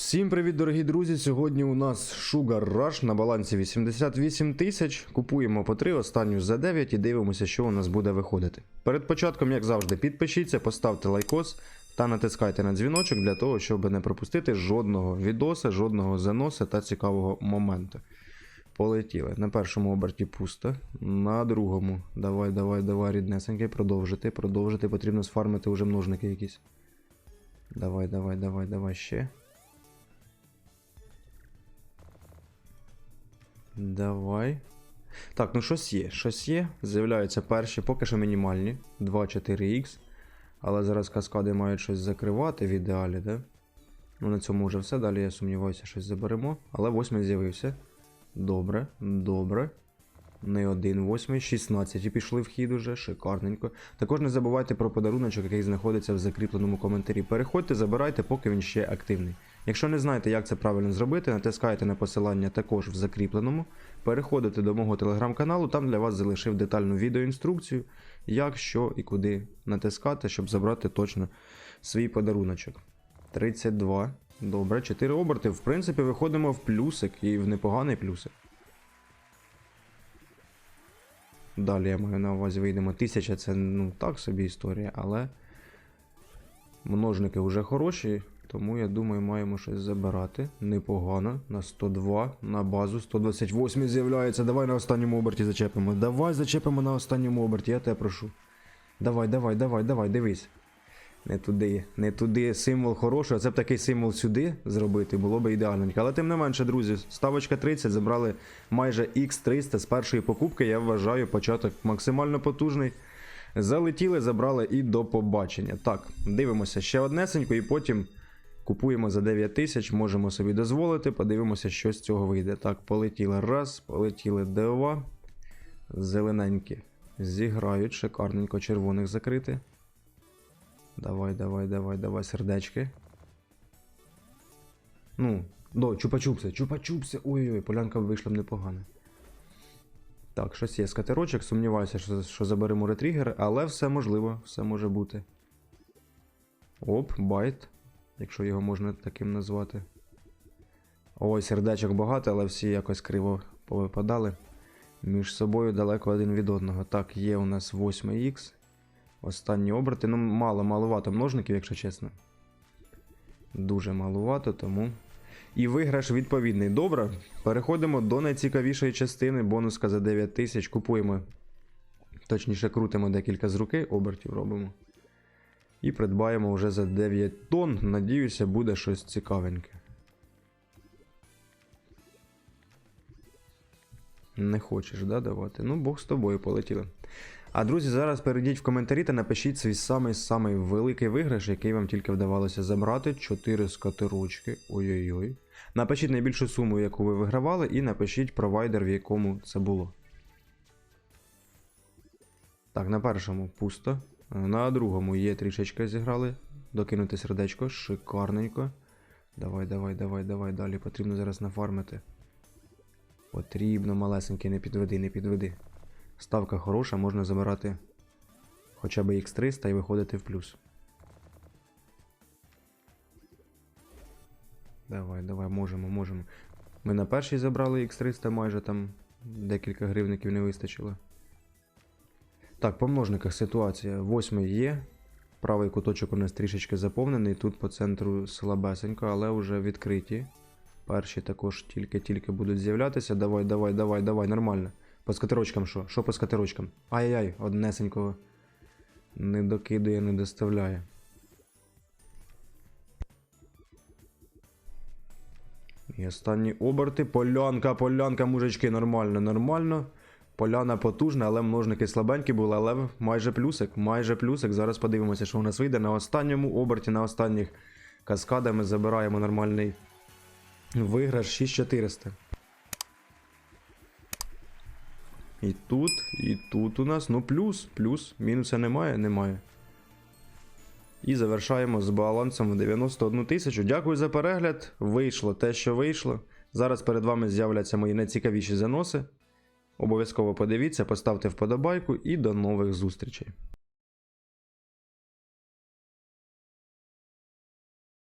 Всім привіт, дорогі друзі! Сьогодні у нас Sugar Rush на балансі 88 тисяч. Купуємо по 3 останню за 9 і дивимося, що у нас буде виходити. Перед початком, як завжди, підпишіться, поставте лайкос та натискайте на дзвіночок для того, щоб не пропустити жодного відоса, жодного заноса та цікавого моменту. Полетіли. На першому оберті пусто. На другому. Давай, давай, давай, ріднесенький, продовжити. Продовжити. Потрібно сфармити вже множники якісь. Давай, давай, давай, давай ще. Давай. Так, ну щось є. Щось є. З'являються перші, поки що мінімальні. 2-4х. Але зараз каскади мають щось закривати в ідеалі, да? Ну на цьому вже все. Далі я сумніваюся, щось заберемо. Але восьмий з'явився. Добре, добре. Не один восьмий, 16 і пішли в хід уже, шикарненько. Також не забувайте про подаруночок, який знаходиться в закріпленому коментарі. Переходьте, забирайте, поки він ще активний. Якщо не знаєте, як це правильно зробити, натискайте на посилання також в закріпленому. Переходите до мого телеграм-каналу, там для вас залишив детальну відеоінструкцію, як, що і куди натискати, щоб забрати точно свій подаруночок. 32. Добре, 4 оберти. В принципі, виходимо в плюсик і в непоганий плюсик. Далі я маю на увазі вийдемо. 1000 це ну так собі історія, але множники вже хороші, тому я думаю, маємо щось забирати. Непогано. На 102, на базу 128 з'являється. Давай на останньому оберті зачепимо. Давай зачепимо на останньому оберті, я тебе прошу. Давай, давай, давай, давай, дивись. Не туди, не туди символ хороший, а це б такий символ сюди зробити, було б ідеальненько. Але тим не менше, друзі, ставочка 30 забрали майже X300 з першої покупки. Я вважаю, початок максимально потужний. Залетіли, забрали і до побачення. Так, дивимося ще однесенько, і потім купуємо за 9 тисяч, можемо собі дозволити. Подивимося, що з цього вийде. Так, полетіли раз, полетіли два. Зелененькі. Зіграють, шикарненько червоних закрити. Давай, давай, давай, давай, сердечки. Ну, до, чупа-чупси, чупа-чупси. Ой-ой, полянка вийшла б непогано. Так, щось є скатерочок, сумніваюся, що, що заберемо ретригер, але все можливо, все може бути. Оп, байт, якщо його можна таким назвати. Ой, сердечок багато, але всі якось криво повипадали. Між собою далеко один від одного. Так, є у нас 8х. Останні оберти. Ну, мало, маловато множників, якщо чесно. Дуже маловато, тому. І виграш відповідний. Добре. Переходимо до найцікавішої частини. Бонуска за 9 тисяч. Купуємо. Точніше, крутимо декілька з руки, обертів робимо. І придбаємо вже за 9 тонн. Надіюся, буде щось цікавеньке. Не хочеш, да, давати? Ну, Бог з тобою полетіли. А друзі, зараз перейдіть в коментарі та напишіть свій самий-самий великий виграш, який вам тільки вдавалося забрати. 4 скатерочки. Ой-ой-ой. Напишіть найбільшу суму, яку ви вигравали, і напишіть провайдер, в якому це було. Так, на першому пусто. На другому є трішечки зіграли. Докинути сердечко, шикарненько. Давай, давай, давай, давай. Далі потрібно зараз нафармити. Потрібно, малесенький, не підведи, не підведи. Ставка хороша, можна забирати хоча б X300 і виходити в плюс. Давай, давай, можемо, можемо. Ми на першій забрали X300 майже там декілька гривників не вистачило. Так, по множниках ситуація. Восьмий є. Правий куточок у нас трішечки заповнений. Тут по центру слабесенько, але вже відкриті. Перші також тільки-тільки будуть з'являтися. Давай, давай, давай, давай, нормально. По скатерочкам що? Що по скатерочкам? Ай-яй, однесенького не докидує, не доставляє. І останні оберти. Полянка, полянка, мужички, нормально, нормально. Поляна потужна, але множники слабенькі були, але майже плюсик, майже плюсик. Зараз подивимося, що у нас вийде. На останньому оберті, на останніх каскадах ми забираємо нормальний виграш 6400. І тут, і тут у нас, ну плюс, плюс, мінуса немає, немає. І завершаємо з балансом в 91 тисячу. Дякую за перегляд. Вийшло те, що вийшло. Зараз перед вами з'являться мої найцікавіші заноси. Обов'язково подивіться, поставте вподобайку і до нових зустрічей.